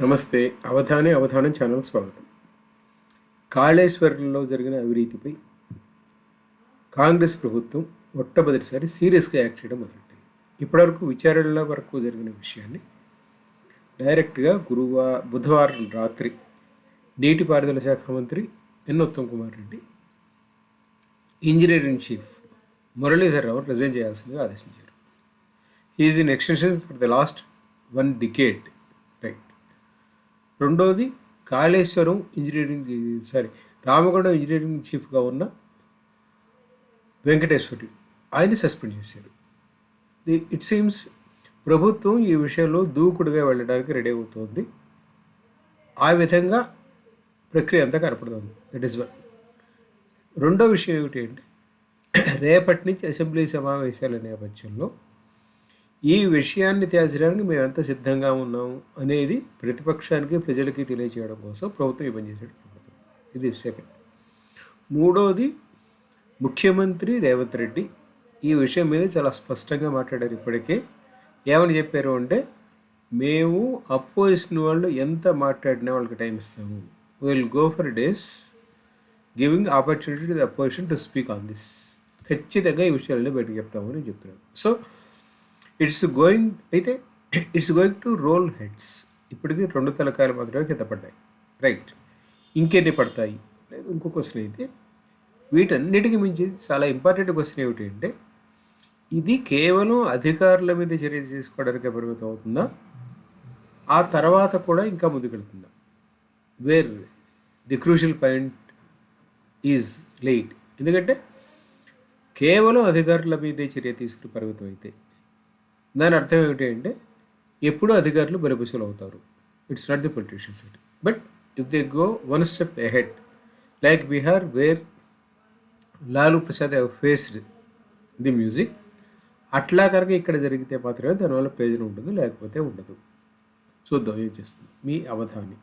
నమస్తే. అవధానే అవధానం ఛానల్ స్వాగతం. కాళేశ్వరంలో జరిగిన అవినీతిపై కాంగ్రెస్ ప్రభుత్వం మొట్టమొదటిసారి సీరియస్గా యాక్ట్ చేయడం మొదలెట్టింది ఇప్పటివరకు విచారణల వరకు జరిగిన విషయాన్ని డైరెక్ట్గా గురువా బుధవారం రాత్రి నీటిపారుదల శాఖ మంత్రి N Uttam Kumar Reddy engineering chief Muralidhar Rao resign చేయాల్సిందిగా ఆదేశించారు. Is in extension for the last one decade రెండోది Kaleshwaram engineering sorry Ramagundam engineering చీఫ్గా ఉన్న వెంకటేశ్వరి ఆయన్ని సస్పెండ్ చేశారు. ఇట్ సీమ్స్ ప్రభుత్వం ఈ విషయంలో దూకుడుగా వెళ్ళడానికి రెడీ అవుతోంది. ఆ విధంగా ప్రక్రియ అంతా కనపడుతుంది. దట్ ఈస్ వన్ రెండో విషయం ఏమిటి అంటే రేపటి నుంచి అసెంబ్లీ సమావేశాల నేపథ్యంలో ఈ విషయాన్ని తేల్చడానికి ఎంత సిద్ధంగా ఉన్నాము అనేది ప్రతిపక్షానికి ప్రజలకి తెలియజేయడం కోసం ప్రభుత్వం ఈ పని ఇది సెకండ్ మూడోది ముఖ్యమంత్రి రేవంత్ రెడ్డి ఈ విషయం మీద చాలా స్పష్టంగా మాట్లాడారు ఇప్పటికే. ఏమని చెప్పారు అంటే మేము అపోజిషన్ వాళ్ళు ఎంత మాట్లాడినా వాళ్ళకి టైం ఇస్తాము. Will go for days giving opportunity to the opposition to speak on this ఖచ్చితంగా ఈ విషయాలని బయటకు చెప్తామని చెప్తున్నాను సో ఇట్స్ గోయింగ్ అయితే it's going to roll heads ఇప్పటికీ రెండు తలకాయలు మాత్రమే కింద పడ్డాయి. రైట్ ఇంకెన్ని పడతాయి? లేదు ఇంకో క్వశ్చన్ అయితే వీటన్నిటికీ మించి చాలా ఇంపార్టెంట్ క్వశ్చన్ ఏమిటి అంటే ఇది కేవలం అధికారుల మీద చర్య తీసుకోవడానికి పరిమితం అవుతుందా? ఆ తర్వాత కూడా ఇంకా ముందుకెళ్తుందా? Where the crucial point is late ఎందుకంటే కేవలం అధికారుల మీదే చర్య తీసుకుని పరిమితం అయితే దాని అర్థం ఏమిటి అంటే ఎప్పుడూ అధికారులు బలిపశువులు అవుతారు. It's not the politicians it but if they go one step ahead like Bihar where Lalu Prasad have faced the music అట్లా కనుక ఇక్కడ జరిగితే మాత్రమే దానివల్ల ప్రయోజనం ఉంటుంది లేకపోతే ఉండదు. చూద్దాం ఏం చేస్తుంది. మీ అవధాని.